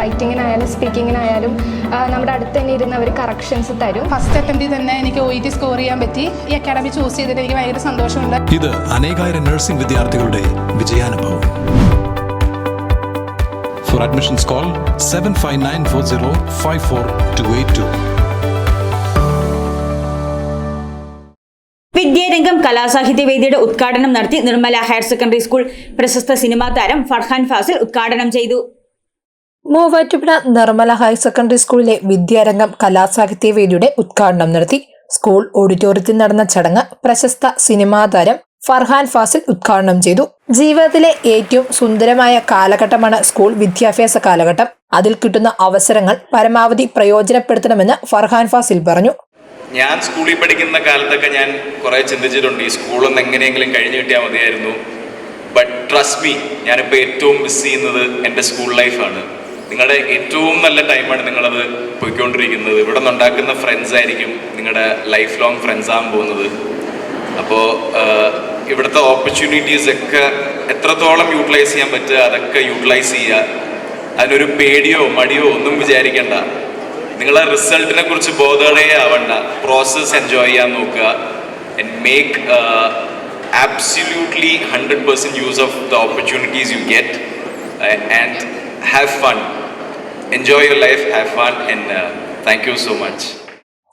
റൈറ്റിങ്ങിനായാലും സ്പീക്കിങ്ങിനായാലും നമ്മുടെ അടുത്ത് തന്നെ ഇരുന്ന് അവർ കറക്ഷൻസ് തരും. ഫസ്റ്റ് അറ്റംപ്റ്റിൽ തന്നെ എനിക്ക് ഒ ഇ ടി സ്കോർ ചെയ്യാൻ പറ്റി. ഈ അക്കാഡമി ചൂസ് ചെയ്തിട്ട് എനിക്ക് ഭയങ്കര സന്തോഷമുണ്ട്. ഇത് അനേകായിരം നഴ്സിംഗ് വിദ്യാർത്ഥികളുടെ വിജയാനുഭവം. For admissions call seven five nine four zero five four two eight two വിദ്യാരംഗം കലാസാഹിത്യവേദിയുടെ ഉദ്ഘാടനം നടത്തി നിർമ്മല ഹയർ സെക്കൻഡറി സ്കൂൾ പ്രശസ്ത സിനിമാ താരം ഫർഹാൻ ഫാസിൽ ഉദ്ഘാടനം ചെയ്തു. മൂവാറ്റുപുഴ നിർമ്മല ഹയർ സെക്കൻഡറി സ്കൂളിലെ വിദ്യാരംഗം കലാസാഹിത്യ വേദിയുടെ ഉദ്ഘാടനം നടത്തി സ്കൂൾ ഓഡിറ്റോറിയത്തിൽ നടന്ന ചടങ്ങ് പ്രശസ്ത സിനിമാ താരം ഫർഹാൻ ഫാസിൽ ഉദ്ഘാടനം ചെയ്തു. ജീവിതത്തിലെ ഏറ്റവും സുന്ദരമായ കാലഘട്ടമാണ് സ്കൂൾ വിദ്യാഭ്യാസ കാലഘട്ടം. അതിൽ കിട്ടുന്ന അവസരങ്ങൾ പരമാവധി പ്രയോജനപ്പെടുത്തണമെന്ന് ഫർഹാൻ ഫാസിൽ പറഞ്ഞു. ഞാൻ സ്കൂളിൽ പഠിക്കുന്ന കാലത്തൊക്കെ ഞാൻ കുറേ ചിന്തിച്ചിട്ടുണ്ട് ഈ സ്കൂളൊന്നും എങ്ങനെയെങ്കിലും കഴിഞ്ഞു കിട്ടിയാൽ മതിയായിരുന്നു. ബട്ട് ട്രസ്റ്റ് മീ ഞാനിപ്പോൾ ഏറ്റവും മിസ് ചെയ്യുന്നത് എന്റെ സ്കൂൾ ലൈഫാണ് നിങ്ങളുടെ ഏറ്റവും നല്ല ടൈമാണ് നിങ്ങളത് പോയിക്കൊണ്ടിരിക്കുന്നത്. ഇവിടെ നിന്നുണ്ടാക്കുന്ന ഫ്രണ്ട്സ് ആയിരിക്കും നിങ്ങളുടെ ലൈഫ് ലോങ് ഫ്രണ്ട്സ് ആകാൻ പോകുന്നത് അപ്പോൾ ഇവിടുത്തെ ഓപ്പർച്യൂണിറ്റീസ് ഒക്കെ എത്രത്തോളം യൂട്ടിലൈസ് ചെയ്യാൻ പറ്റുക അതൊക്കെ യൂട്ടിലൈസ് ചെയ്യുക. അതിനൊരു പേടിയോ മടിയോ ഒന്നും വിചാരിക്കേണ്ട. നിങ്ങളെ റിസൾട്ടിനെ കുറിച്ച് ബോധവേ ആവണ്ട പ്രോസസ് എൻജോയ് ചെയ്യാൻ നോക്കുക. And make absolutely hundred percent use of the opportunities you get and have fun enjoy your life have fun and thank you so much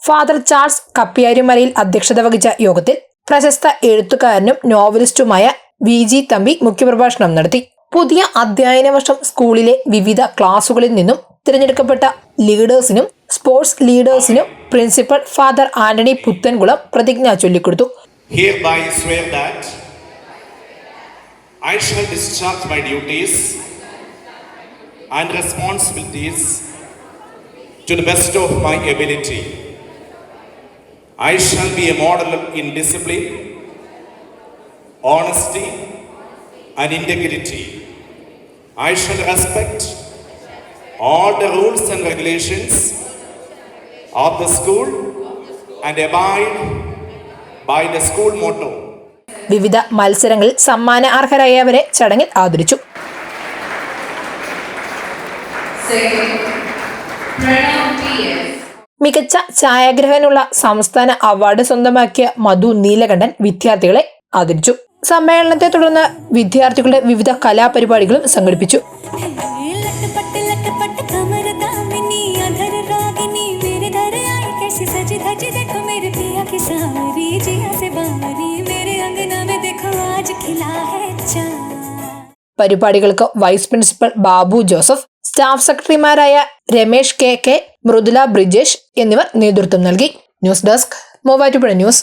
father Charles കപ്പിയാരിമലയിൽ അധ്യക്ഷത വഹിച്ച യോഗത്തിൽ പ്രശസ്ത എഴുത്തുകാരനും നോവലിസ്റ്റുമായ വി ജി തമ്പി മുഖ്യപ്രഭാഷണം നടത്തി. പുതിയ അധ്യയന വർഷം സ്കൂളിലെ വിവിധ ക്ലാസുകളിൽ നിന്നും തിരഞ്ഞെടുക്കപ്പെട്ട ലീഡേഴ്സിനും സ്പോർട്സ് ലീഡേഴ്സിനും പ്രിൻസിപ്പൽ ഫാദർ ആന്റണി പുത്തൻകുളം പ്രതിജ്ഞ ചൊല്ലിക്കൊടുത്തു. Hereby swear that I shall discharge my duties and responsibilities to the best of my ability. I shall be a model in discipline, honesty, and integrity. I shall respect all the rules and regulations of the school and abide by the school motto. വിവിധ മത്സരങ്ങളിൽ സമ്മാന അർഹരായവരെ ചടങ്ങിൽ ആദരിച്ചു മികച്ച ഛായാഗ്രഹനുള്ള സംസ്ഥാന award സ്വന്തമാക്കിയ മധു നീലകണ്ഠൻ വിദ്യാർത്ഥികളെ ആദരിച്ചു. സമ്മേളനത്തെ തുടർന്ന് വിദ്യാർത്ഥികളുടെ വിവിധ കലാപരിപാടികളും സംഘടിപ്പിച്ചു. പരിപാടികൾക്ക് vice principal Babu Joseph staff സെക്രട്ടറിമാരായ രമേഷ് കെ കെ മൃദുല ബ്രിജേഷ് എന്നിവർ നേതൃത്വം നൽകി. News desk Muvattupuzha news.